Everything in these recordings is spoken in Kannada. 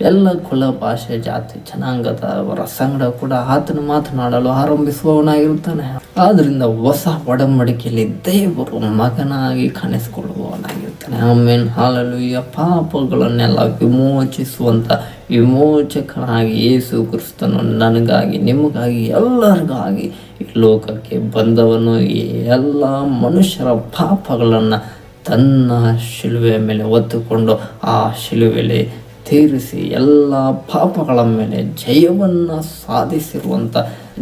ಎಲ್ಲ ಕುಲ ಭಾಷೆ, ಜಾತಿ ಜನಾಂಗದವರ ಸಂಗಡ ಕೂಡ ಆತನು ಮಾತನಾಡಲು ಆರಂಭಿಸುವವನಾಗಿರುತ್ತಾನೆ. ಆದ್ರಿಂದ ಹೊಸ ಒಡಂಬಡಿಕೆಯಲ್ಲಿ ದೇವರು ಮಗನಾಗಿ ಕಾಣಿಸಿಕೊಳ್ಳುವವನಾಗಿರುತ್ತಾನೆ. ಆಮೇನ್. ಹಾಲಲು ಈ ಪಾಪಗಳನ್ನೆಲ್ಲ ವಿಮೋಚಿಸುವಂತ ವಿಮೋಚಕನಾಗಿ ಯೇಸು ಕ್ರಿಸ್ತನು ನನಗಾಗಿ, ನಿಮಗಾಗಿ, ಎಲ್ಲರಿಗಾಗಿ ಈ ಲೋಕಕ್ಕೆ ಬಂದವನು. ಎಲ್ಲ ಮನುಷ್ಯರ ಪಾಪಗಳನ್ನು ತನ್ನ ಶಿಲುವೆಯ ಮೇಲೆ ಒತ್ತುಕೊಂಡು ಆ ಶಿಲುವೆಯಲ್ಲಿ ತೀರಿಸಿ ಎಲ್ಲ ಪಾಪಗಳ ಮೇಲೆ ಜಯವನ್ನು ಸಾಧಿಸಿರುವಂಥ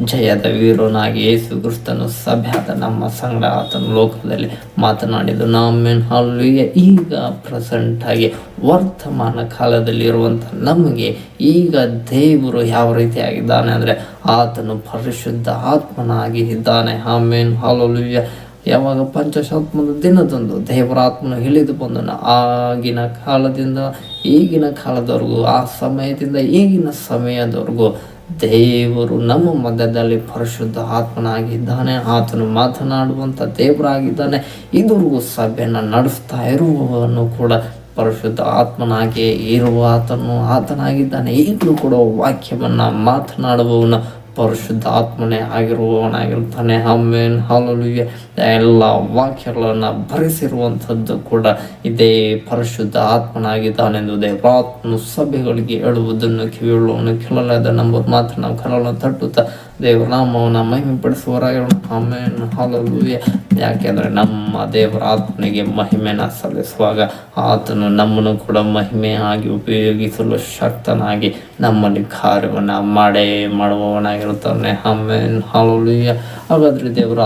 ಜಯದ ವೀರನಾಗಿ ಯೇಸು ಕ್ರಿಸ್ತನು ಸಭ್ಯಾದ ನಮ್ಮ ಸಂಗಡ ಆತನ ಲೋಕದಲ್ಲಿ ಮಾತನಾಡಿದ್ದು ನಾಮೇನ್ ಹಾಲುಗೆ ಈಗ ಪ್ರೆಸೆಂಟ್ ಆಗಿ ವರ್ತಮಾನ ಕಾಲದಲ್ಲಿ ಇರುವಂಥ ನಮಗೆ ಈಗ ದೇವರು ಯಾವ ರೀತಿಯಾಗಿದ್ದಾನೆ ಅಂದರೆ ಆತನು ಪರಿಶುದ್ಧ ಆತ್ಮನಾಗಿ ಇದ್ದಾನೆ. ಆಮೇನ್ ಹಾಲುಯ್ಯ ಯಾವಾಗ ಪಂಚಶಾತ್ಮದ ದಿನದಂದು ದೇವರಾತ್ಮನು ಇಳಿದು ಬಂದನು ಆಗಿನ ಕಾಲದಿಂದ ಈಗಿನ ಕಾಲದವರೆಗೂ, ಆ ಸಮಯದಿಂದ ಈಗಿನ ಸಮಯದವರೆಗೂ ದೇವರು ನಮ್ಮ ಮಧ್ಯದಲ್ಲಿ ಪರಿಶುದ್ಧ ಆತ್ಮನಾಗಿದ್ದಾನೆ. ಆತನು ಮಾತನಾಡುವಂಥ ದೇವರಾಗಿದ್ದಾನೆ. ಇದುವರೆಗೂ ಸಭೆಯನ್ನು ನಡೆಸ್ತಾ ಇರುವವನು ಕೂಡ ಪರಿಶುದ್ಧ ಆತ್ಮನಾಗಿ ಇರುವ ಆತನು ಆತನಾಗಿದ್ದಾನೆ. ಈಗಲೂ ಕೂಡ ವಾಕ್ಯವನ್ನು ಮಾತನಾಡುವವನು ಪರಿಶುದ್ಧ ಆತ್ಮನೇ ಆಗಿರುವವನಾಗಿರ್ತಾನೆ ಆಮೇನ್. ಹಾಲುಲಿಗೆ ಎಲ್ಲ ವಾಕ್ಯಗಳನ್ನು ಭರಿಸಿರುವಂಥದ್ದು ಕೂಡ ಇದೇ ಪರಿಶುದ್ಧ ಆತ್ಮನಾಗಿದ್ದಾನೆಂದು ದೇವರಾತ್ಮನು ಸಭೆಗಳಿಗೆ ಹೇಳುವುದನ್ನು ಕಿವಿಯುಳ್ಳವನು ಕೇಳಲಾದ ನಂಬ ಮಾತ್ರ ನಾವು ಕರಳನ್ನು ತಟ್ಟುತ್ತಾ ದೇವರ ನಾಮವನ್ನು ಮಹಿಮೆಪಡಿಸುವರಾಗಿರೋಣ ಆಮೇನ್. ಹಾಲಲುಯ್ಯ ಯಾಕೆಂದರೆ ನಮ್ಮ ದೇವರ ಆತ್ಮನಿಗೆ ಮಹಿಮೆನ ಸಲ್ಲಿಸುವಾಗ ಆತನು ನಮ್ಮನ್ನು ಕೂಡ ಮಹಿಮೆಯಾಗಿ ಉಪಯೋಗಿಸಲು ಶಕ್ತನಾಗಿ ನಮ್ಮಲ್ಲಿ ಕಾರ್ಯವನ್ನು ಮಾಡೇ ಮಾಡುವವನಾಗಿರುತ್ತಾನೆ ಆಮೇನ್ ಹಾಲಲುಯ್ಯ ಹಾಗಾದ್ರೆ ದೇವರ